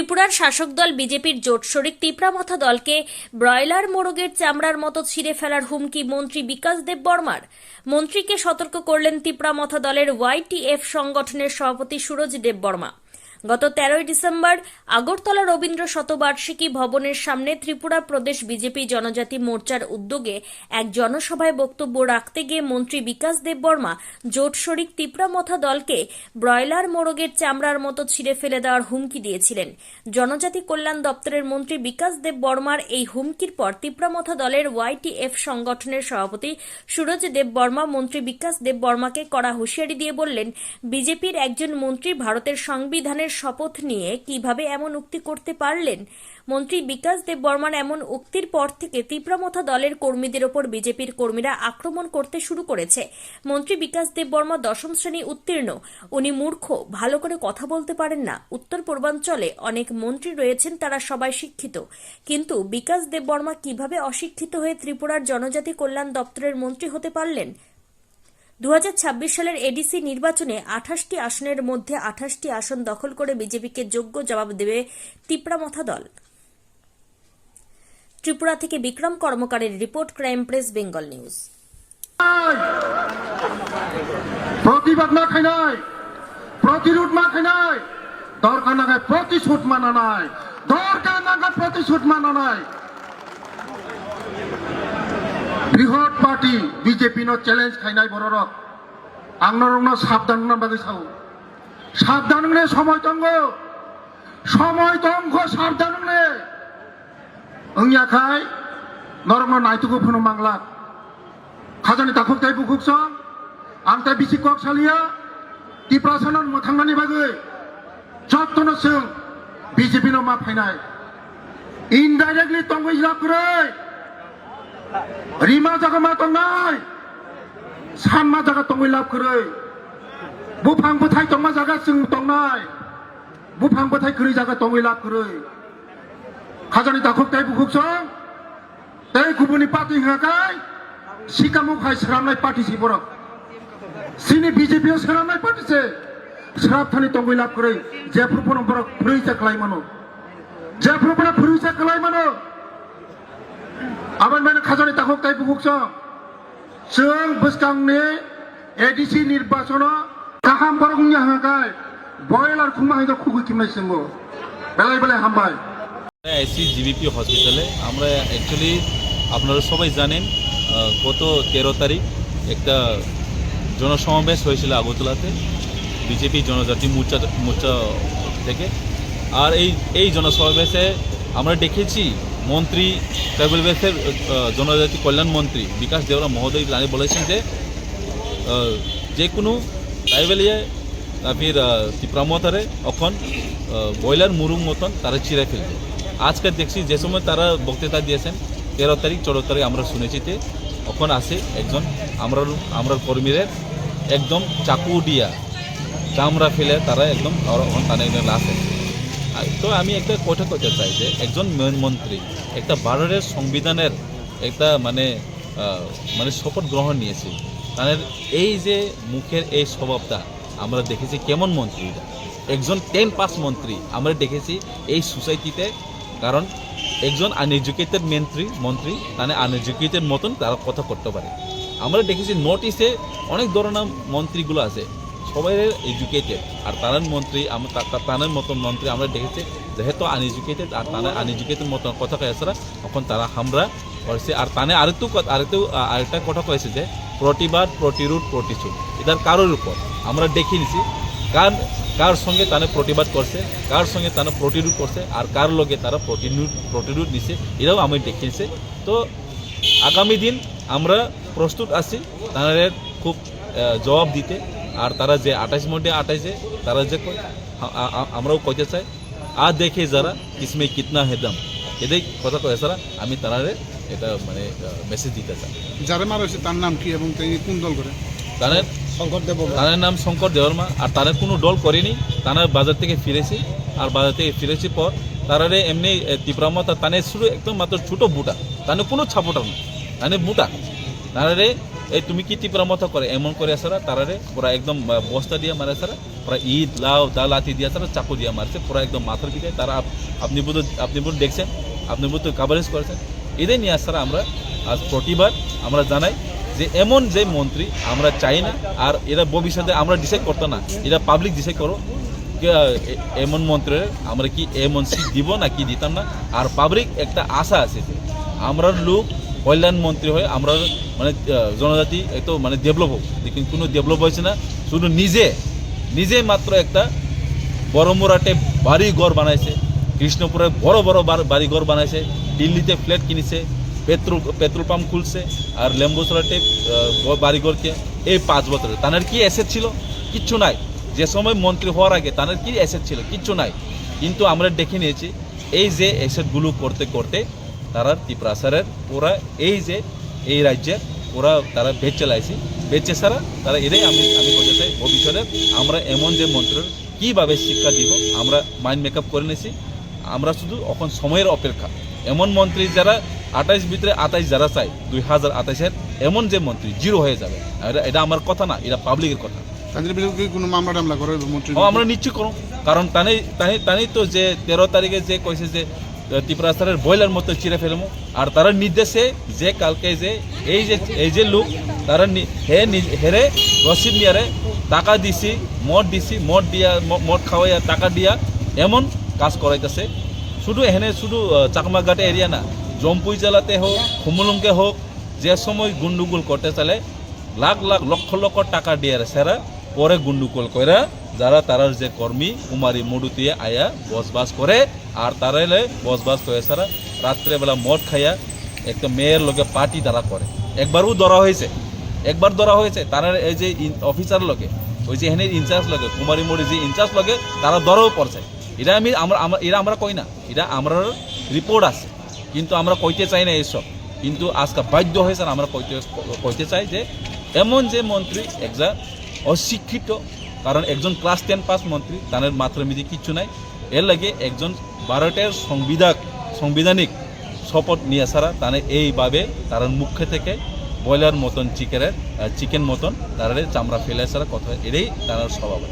ত্রিপুরার শাসক দল বিজেপির জোট শরিক তিপ্রামথা দলকে ব্রয়লার মোরগের চামড়ার মতো ছিঁড়ে ফেলার হুমকি মন্ত্রী বিকাশ দেব বর্মার। মন্ত্রীকে সতর্ক করলেন তিপ্রামথা দলের ওয়াইটিএফ সংগঠনের সভাপতি সুরজ দেব বর্মা। গত তেরোই ডিসেম্বর আগরতলা রবীন্দ্র শতবার্ষিকী ভবনের সামনে ত্রিপুরা প্রদেশ বিজেপি জনজাতি মোর্চার উদ্যোগে এক জনসভায় বক্তব্য রাখতে গিয়ে মন্ত্রী বিকাশ দেব বর্মা জোট শরিক তিপ্রামথা দলকে ব্রয়লার মোরগের চামড়ার মতো ছিঁড়ে ফেলে দেওয়ার হুমকি দিয়েছিলেন। জনজাতি কল্যাণ দপ্তরের মন্ত্রী বিকাশ দেব বর্মার এই হুমকির পর তিপ্রামথা দলের ওয়াইটিএফ সংগঠনের সভাপতি সুরজ দেব বর্মা মন্ত্রী বিকাশ দেব বর্মাকে কড়া হুঁশিয়ারি দিয়ে বললেন, বিজেপির একজন মন্ত্রী ভারতের সংবিধানের শপথ নিয়ে কীভাবে এমন উক্তি করতে পারলেন? মন্ত্রী বিকাশ দেব বর্মার এমন উক্তির পর থেকে তীব্রমথা দলের কর্মীদের ওপর বিজেপির কর্মীরা আক্রমণ করতে শুরু করেছে। মন্ত্রী বিকাশ দেব বর্মা দশম শ্রেণি উত্তীর্ণ। উনি মূর্খ, ভালো করে কথা বলতে পারেন না। উত্তর পূর্বাঞ্চলে অনেক মন্ত্রী রয়েছেন, তারা সবাই শিক্ষিত। কিন্তু বিকাশ দেব বর্মা কীভাবে অশিক্ষিত হয়ে ত্রিপুরার জনজাতি কল্যাণ দপ্তরের মন্ত্রী হতে পারলেন? দু হাজার ছাব্বিশ সালের এডিসি নির্বাচনে আঠাশটি আসনের মধ্যে আঠাশটি আসন দখল করে বিজেপিকে যোগ্য জবাব দেবে তিপ্রামথা দল। ত্রিপুরা থেকে Bikram কর্মকারের report crime press, Bengal news. প্রতিবাদ না খাইনাই প্রতিরোধ না খাইনাই দরকার না প্রতিশোধ মানা নাই, দরকার না প্রতিশোধ মানা নাই। বৃহৎ বিজেপি নো চ্যালেঞ্জ খাইনাই বড় রক আংনার সাবধান না বাকি সাউ সাবধান নে সময় তঙ্গ সময় তঙ্গ সাবধান নে খাই নরম নাইতুকো ফোনো বাংলা খাজানি তাকুক তাই বুকুক সং রিমা জাগামা তঙ্গাই সানমা জাগা তঙ্গি লাভ করে বুফাং বুথাই তংমা জাগা সিং তংনাই বুফাং বুথাই করি জাগা তঙ্গি লাভ করে খাজানি দাখুক তাই বুকুক সং তাই গুবুনি পাতি হাকাই সিকামু খাই সারামনাই পাঠিছি বরক সিনি বিজেপিও সারামনাই পাঠিছে। সারাবথানি তঙ্গি লাভ করে জেফ্রুপন বরক ফুরিচা খালাই মানো জেফ্রুপনা ফুরিচা খালাই মানো আবার মানে খাজনে 딱 혹다이 부국성 승 부스강네 ADC 니르바소나 가함 바로 공략 하갈 বয়লার খুব হয়তো খুব কিমাইছে মো। বেলায় বেলায় হাম্বাই। এসি জিবিপি হসপিটালে। আমরা অ্যাকচুয়ালি আপনারা সবাই জানেন গত তেরো তারিখ একটা জনসমাবেশ হয়েছিল আগরতলাতে, বিজেপি জনজাতি মোর্চা মোর্চা থেকে। আর এই এই জনসমাবেশে আমরা দেখেছি মন্ত্রী ট্রাইবেল জনজাতি কল্যাণ মন্ত্রী বিকাশ দেওরা মহোদয় তিনি বলেছেন যে যে কোনো ট্রাইবেলিয়ে তারপর তীব্রামতারে এখন ব্রয়লার মুরুং মতন তারা চিরে ফেলবে। আজকে দেখছি যে সময় তারা বক্তৃতা দিয়েছেন, তেরো তারিখ, চোদ্দ তারিখ আমরা শুনেছি যে এখন আসে একজন আমরা আমরা কর্মীদের একদম চাকু দিয়া চামড়া ফেলে তারা একদম এখন তারা লাশ তো আমি একটা কথা করতে চাই যে, একজন ম- মন্ত্রী একটা ভারতের সংবিধানের একটা মানে মানে শপথ গ্রহণ নিয়েছে। তাদের এই যে মুখের এই স্বভাবটা আমরা দেখেছি কেমন মন্ত্রী? একজন টেন পাস মন্ত্রী আমরা দেখেছি এই সোসাইটিতে, কারণ একজন আনএজুকেটেড মন্ত্রী মন্ত্রী মানে আনএজুকেটেড মতন তারা কথা করতে পারে। আমরা দেখেছি নর্থ ইস্টে অনেক ধরনের মন্ত্রীগুলো আছে। সবাই এডুকেটেড আর তাদের মন্ত্রী তাদের মতন মন্ত্রী আমরা দেখেছি, যেহেতু আনএডুকেটেড আর তারা আনএডুকেটেড মতন কথা কয়েছে তখন তারা হামরা করছে। আর তানে আরেকটু আরেকটু আরেকটা কথা কয়েছে যে, প্রতিবাদ, প্রতিরোধ, প্রতিশোধ, এটার কারোর উপর আমরা দেখে নিছি কার কার সঙ্গে তারা প্রতিবাদ করছে, কার সঙ্গে তারা প্রতিরোধ করছে, আর কার লগে তারা প্রতিরোধ প্রতিরোধ নিছে, এটাও আমি দেখিয়েছে। তো আগামী দিন আমরা প্রস্তুত আছি তাদের খুব জবাব দিতে। আর তারা যে আঠাশ মধ্যে আঠাইছে তারা যে আমরাও কইতে চাই আর দেখে যারা কিসমে কিতনা হেদম এদের কথা কয়ে সারা আমি তারারে এটা মানে মেসেজ দিতে চাই। যারা মারা হয়েছে তার নাম কি এবং তিনি কোন দল করে? তাদের শঙ্কর দেব তাদের নাম শঙ্কর দেওয়ারমা আর তাদের কোনো দল করেনি। তারা বাজার থেকে ফিরেছি আর বাজার থেকে ফিরেছি পর তারারে এমনি তীব্রামত তানে শুরু একদম মাত্র ছোটো বুটা তানে কোনো ছাপোটা নেই তানে বুটা। তারারে এই তুমি কি ত্রিপুরা মতো করে? এমন করে সারা তারারে পুরা একদম বস্তা দিয়ে মারে সারা পুরা ঈদ, লাউ দা লাথি দিয়ে সারা চাকু দিয়ে মারছে, পুরা একদম মাথার দিকে তারা আপ- আপনি বোধ আপনি বোধ দেখছেন, আপনি বোধ কাভারেজ করেছেন। এদের নিয়ে আসারা আমরা আজ প্রতিবার আমরা জানাই যে এমন যে মন্ত্রী আমরা চাই না, আর এরা ভবিষ্যতে আমরা ডিসাইড করতো না, এরা পাবলিক ডিসাইড করো এমন মন্ত্রের আমরা কি এমন সিট দিব না কি দিতাম না, আর পাবলিক একটা আশা আছে আমরা লোক কল্যাণ মন্ত্রী হয়ে আমরা মানে জনজাতি একটু মানে ডেভেলপ হোক। কিন্তু কোনো ডেভেলপ হয়েছে না। শুধু নিজে নিজে মাত্র একটা বড় মোরাটে বাড়ি ঘর বানাইছে। কৃষ্ণপুরে বড় বড় বাড়ি ঘর বানাইছে। দিল্লিতে ফ্ল্যাট কিনেছে। পেট্রোল পেট্রোল পাম্প খুলছে। আর লেম্বুসরাটে বাড়িঘরকে এই পাঁচ বছরে। তাদের কি অ্যাসেট ছিল? কিচ্ছু নাই। যে সময় মন্ত্রী হওয়ার আগে তাদের কি অ্যাসেট ছিল? কিচ্ছু নাই। কিন্তু আমরা দেখে নিয়েছি, এই যে অ্যাসেটগুলো করতে করতে তারা ত্রিপ্রাসারের ওরা এই যে এই রাজ্যের ওরা তারা বেচ চালাইছে। বেচে সারা তারা এটাই আমি আমি বলতে চাই ভবিষ্যতে আমরা এমন যে মন্ত্রের কীভাবে শিক্ষা দিব আমরা মাইন্ড মেকআপ করে নিয়েছি আমরা শুধু এখন সময়ের অপেক্ষা। এমন মন্ত্রী যারা আঠাইশ ভিতরে আঠাইশ যারা চাই দুই হাজার আঠাইশের এমন যে মন্ত্রী জিরো হয়ে যাবে। এটা এটা আমার কথা না এটা পাবলিকের কথা। তাদের বিরুদ্ধে কোনো মামলা টামলা করে মন্ত্রী আমরা নিশ্চয় করো কারণ তানে তানে তো যে তেরো তারিখে যে কইছে যে ত্রিপুরা স্যারের বয়লার মতো চিরে ফেলব আর তার নির্দেশে যে কালকে যে এই যে এই যে লোক, তারা হে হেরে রসিদ নিয়ারে টাকা দিছি, মদ দিছি, মদ দিয়া মদ খাওয়াইয়া টাকা দিয়া, এমন কাজ করাইতেছে। শুধু এখানে শুধু চাকমাঘাটে এরিয়া না, জম্পুই জেলাতে হোক, খুমুলুংকে হোক, যে সময় গুন্ডুগুল করতে চলে, লাখ লাখ লক্ষ লক্ষ টাকা দিয়ে সেরা, পরে গুন্ডুকল কইরা যারা তারার যে কর্মী কুমারী মুডুতিয়ে আয়া বসবাস করে, আর তারাইলে বসবাস করে সারা রাত্রেবেলা মদ খাইয়া একটা মেয়ের লোকে পার্টি তারা করে। একবারও ধরা হয়েছে। একবার ধরা হয়েছে। তারা এই যে অফিসার লোকে ওই যে এখানে ইনচার্জ লোকে কুমারী মুড়ি যে ইনচার্জ লোকে তারা ধরাও পড়ছে। এটা আমি আমরা এরা আমরা কই না। এটা আমরা রিপোর্ট আছে। কিন্তু আমরা কইতে চাই না এইসব কিন্তু আজকে বাধ্য হয়েছে আমরা কইতে কইতে চাই যে, এমন যে মন্ত্রী একজা অশিক্ষিত কারণ একজন ক্লাস টেন পাস মন্ত্রী তাদের মাত্রা মিজি কিচ্ছু নাই। এর লাগে একজন ভারতের সংবিধান সংবিধানিক শপথ নিয়ে ছাড়া তাহলে এইভাবে তার মুখে থেকে ব্রয়লার মতন চিকেনের চিকেন মতন তারা চামড়া ফেলে ছাড়া কথা এটাই তার স্বভাব।